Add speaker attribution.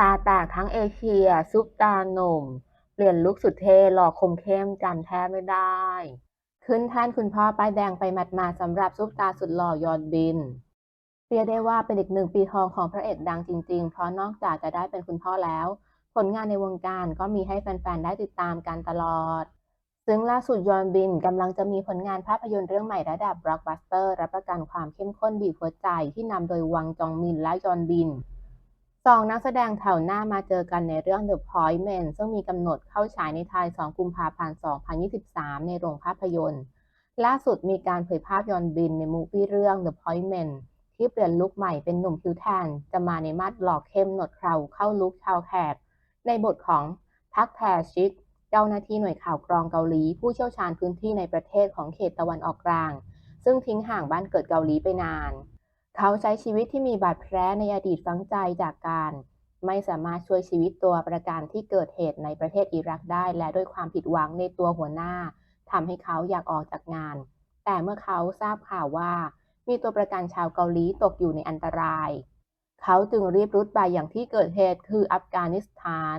Speaker 1: ตาแตกทั้งเอเชีย ซุปตาหนุ่ม เปลี่ยนลุคสุดเท่หล่อคมเข้มจำแทบไม่ได้ ขึ้นแท่นคุณพ่อป้ายแดงไปหมาดๆสำหรับซุปตาสุดหล่อยอนบินเรียกได้ว่าเป็นอีกหนึ่งปีทองของพระเอกดังจริงๆ เพราะนอกจากจะได้เป็นคุณพ่อแล้ว ผลงานในวงการก็มีให้แฟนๆ ได้ติดตามกันตลอด ซึ่งล่าสุดยอนบินกำลังจะมีผลงานภาพยนตร์เรื่องใหม่ระดับบล็อกบัสเตอร์ รับประกันความเข้มข้นบีบหัวใจที่นำโดยวังจองมินและยอนบิน สองนักแสดงแถวหน้ามาเจอกันในเรื่อง The Point Man ซึ่งมีกำหนดเข้าฉายในไทย 2 กุมภาพันธ์ 2023 ในโรงภาพยนตร์ ล่าสุดมีการเผยภาพยอนต์บินในมูฟี่เรื่อง The Point Man ที่เปลี่ยนลุคใหม่เป็นหนุ่มคิวแทน จะมาในมาดหลอกเข้มหนวดเคราเข้าลุคชาวแขก ในบทของพักแทชิก เจ้าหน้าที่หน่วยข่าวกรองเกาหลี ผู้เชี่ยวชาญพื้นที่ในประเทศของเขตตะวันออกกลาง ซึ่งทิ้งห่างบ้านเกิดเกาหลีไปนาน เขาใช้ชีวิตที่มีบาดแผลในอดีตฝังใจจากการไม่สามารถช่วยชีวิตตัวประกันที่เกิดเหตุในประเทศอิรักได้ และด้วยความผิดหวังในตัวหัวหน้าทำให้เขาอยากออกจากงาน แต่เมื่อเขาทราบข่าวว่า มีตัวประกันชาวเกาหลีตกอยู่ในอันตราย เขาจึงรีบรุดไปอย่างที่เกิดเหตุคืออัฟกานิสถาน